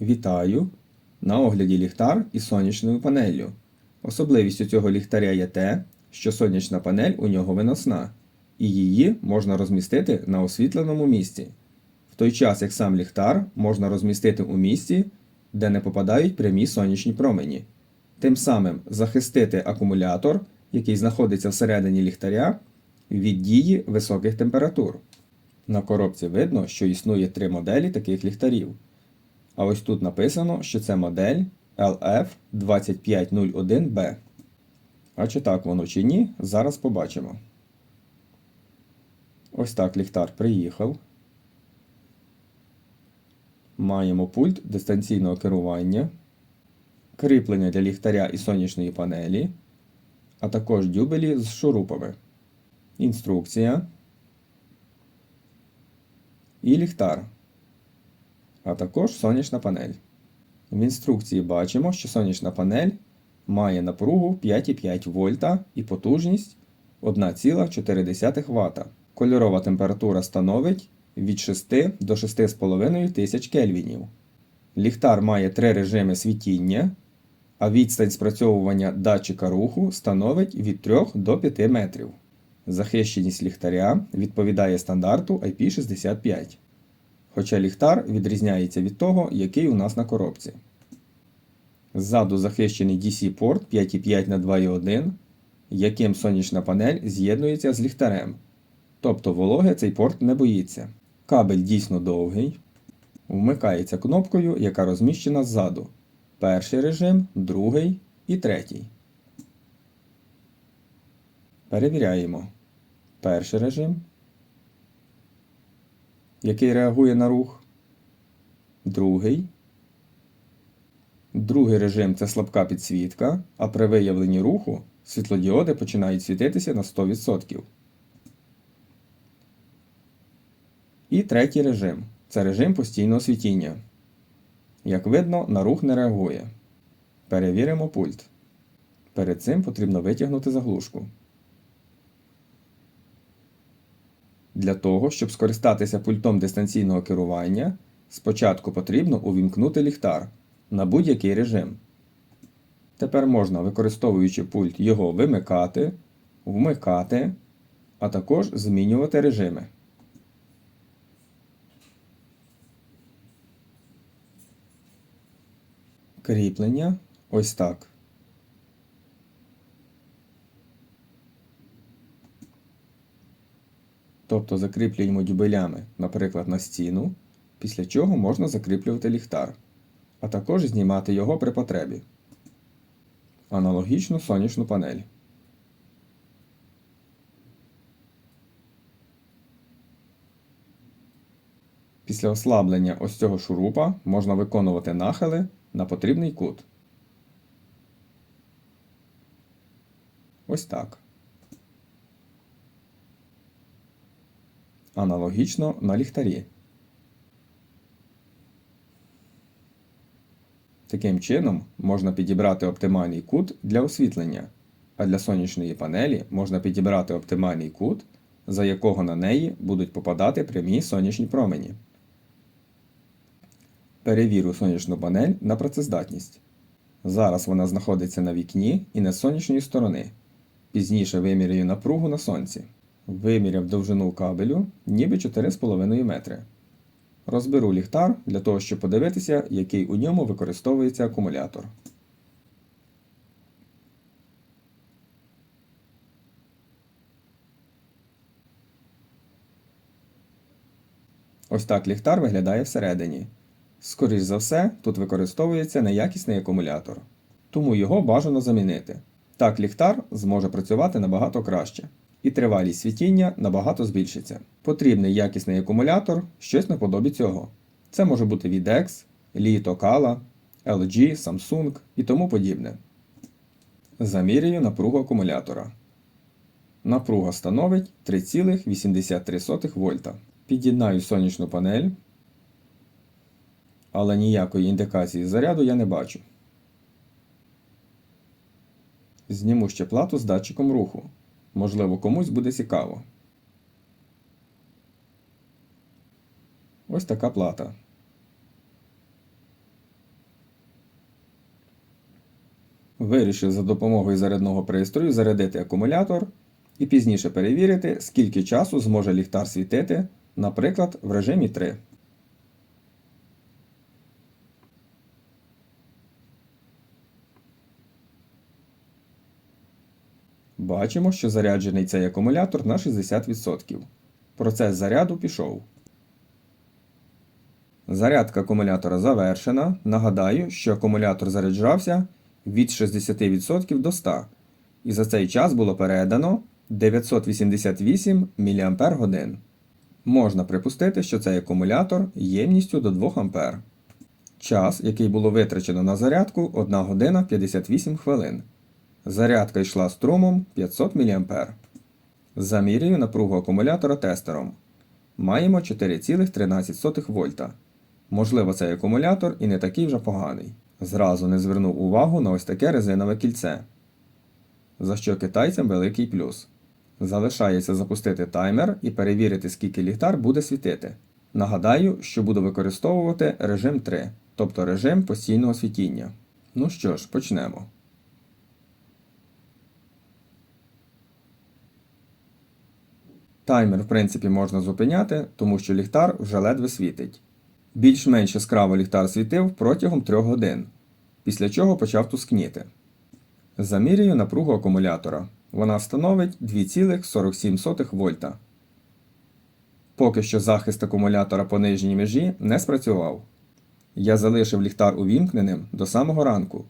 Вітаю! На огляді ліхтар із сонячною панеллю. Особливістю цього ліхтаря є те, що сонячна панель у нього виносна, і її можна розмістити на освітленому місці, в той час як сам ліхтар можна розмістити у місці, де не попадають прямі сонячні промені. Тим самим захистити акумулятор, який знаходиться всередині ліхтаря, від дії високих температур. На коробці видно, що існує три моделі таких ліхтарів. А ось тут написано, що це модель LF2501B. А чи так воно чи ні, зараз побачимо. Ось так ліхтар приїхав. Маємо пульт дистанційного керування, кріплення для ліхтаря і сонячної панелі, а також дюбелі з шурупами, інструкція і ліхтар а також сонячна панель. В інструкції бачимо, що сонячна панель має напругу 5,5 вольта і потужність 1,4 Вт. Кольорова температура становить від 6 до 6,5 тисяч кельвінів. Ліхтар має три режими світіння, а відстань спрацьовування датчика руху становить від 3 до 5 метрів. Захищеність ліхтаря відповідає стандарту IP65 хоча ліхтар відрізняється від того, який у нас на коробці. Ззаду захищений DC-порт 5,5 на 2,1, яким сонячна панель з'єднується з ліхтарем. Тобто вологи цей порт не боїться. Кабель дійсно довгий. Вмикається кнопкою, яка розміщена ззаду. Перший режим, другий і третій. Перевіряємо. Перший режим який реагує на рух. Другий. Другий режим це слабка підсвітка, а при виявленні руху світлодіоди починають світитися на 100%. І третій режим це режим постійного світіння. Як видно, на рух не реагує. Перевіримо пульт. Перед цим потрібно витягнути заглушку. Для того, щоб скористатися пультом дистанційного керування, спочатку потрібно увімкнути ліхтар на будь-який режим. Тепер можна, використовуючи пульт, його вимикати, вмикати, а також змінювати режими. Кріплення ось так. Тобто закріплюємо дюбелями, наприклад, на стіну, після чого можна закріплювати ліхтар, а також знімати його при потребі. Аналогічну сонячну панель. Після ослаблення ось цього шурупа можна виконувати нахили на потрібний кут. Ось так. Аналогічно на ліхтарі. Таким чином можна підібрати оптимальний кут для освітлення, а для сонячної панелі можна підібрати оптимальний кут, за якого на неї будуть попадати прямі сонячні промені. Перевірю сонячну панель на працездатність. Зараз вона знаходиться на вікні і не з сонячної сторони. Пізніше вимірюю напругу на сонці. Виміряв довжину кабелю ніби 4,5 метри. Розберу ліхтар для того, щоб подивитися, який у ньому використовується акумулятор. Ось так ліхтар виглядає всередині. Скоріше за все, тут використовується неякісний акумулятор, тому його бажано замінити. Так ліхтар зможе працювати набагато краще і тривалість світіння набагато збільшиться. Потрібний якісний акумулятор, щось наподобі цього. Це може бути Videx, Lito Kala, LG, Samsung і тому подібне. Замірюю напругу акумулятора. Напруга становить 3,83 вольта. Під'єднаю сонячну панель, але ніякої індикації заряду я не бачу. Зніму ще плату з датчиком руху. Можливо, комусь буде цікаво. Ось така плата. Вирішив за допомогою зарядного пристрою зарядити акумулятор і пізніше перевірити, скільки часу зможе ліхтар світити, наприклад, в режимі 3. Бачимо, що заряджений цей акумулятор на 60%. Процес заряду пішов. Зарядка акумулятора завершена. Нагадаю, що акумулятор заряджався від 60% до 100%. І за цей час було передано 988 мАч. Можна припустити, що цей акумулятор ємністю до 2 А. Час, який було витрачено на зарядку 1 година 58 хвилин. Зарядка йшла струмом 500 мА. Замірюю напругу акумулятора тестером. Маємо 4,13 вольта. Можливо, цей акумулятор і не такий вже поганий. Зразу не звернув увагу на ось таке резинове кільце. За що китайцям великий плюс. Залишається запустити таймер і перевірити, скільки ліхтар буде світити. Нагадаю, що буду використовувати режим 3, тобто режим постійного світіння. Ну що ж, почнемо. Таймер, в принципі, можна зупиняти, тому що ліхтар вже ледве світить. Більш-менш яскраво ліхтар світив протягом 3 годин, після чого почав тускніти. Замірюю напругу акумулятора. Вона становить 2,47 вольта. Поки що захист акумулятора по нижній межі не спрацював. Я залишив ліхтар увімкненим до самого ранку.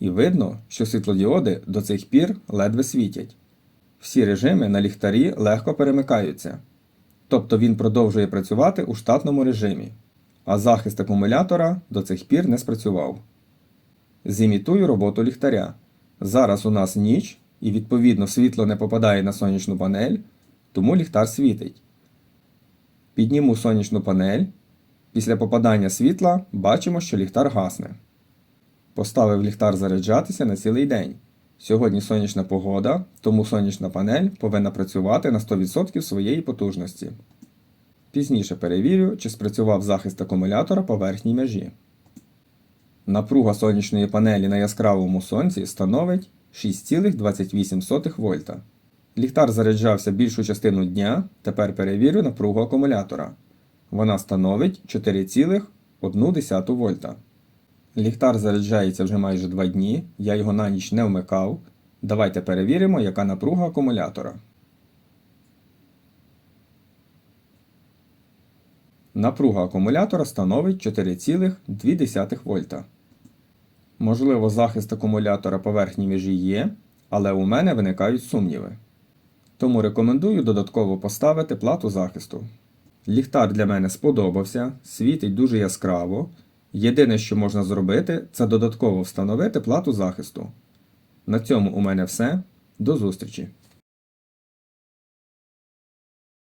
І видно, що світлодіоди до цих пір ледве світять. Всі режими на ліхтарі легко перемикаються. Тобто він продовжує працювати у штатному режимі, а захист акумулятора до цих пір не спрацював. Зімітую роботу ліхтаря. Зараз у нас ніч, і відповідно світло не попадає на сонячну панель, тому ліхтар світить. Підніму сонячну панель. Після попадання світла бачимо, що ліхтар гасне. Поставив ліхтар заряджатися на цілий день. Сьогодні сонячна погода, тому сонячна панель повинна працювати на 100% своєї потужності. Пізніше перевірю, чи спрацював захист акумулятора по верхній межі. Напруга сонячної панелі на яскравому сонці становить 6,28 вольта. Ліхтар заряджався більшу частину дня, тепер перевірю напругу акумулятора. Вона становить 4,1 вольта. Ліхтар заряджається вже майже 2 дні, я його на ніч не вмикав. Давайте перевіримо, яка напруга акумулятора. Напруга акумулятора становить 4,2 вольта. Можливо, захист акумулятора по верхній межі є, але у мене виникають сумніви. Тому рекомендую додатково поставити плату захисту. Ліхтар для мене сподобався, світить дуже яскраво. Єдине, що можна зробити, це додатково встановити плату захисту. На цьому у мене все. До зустрічі!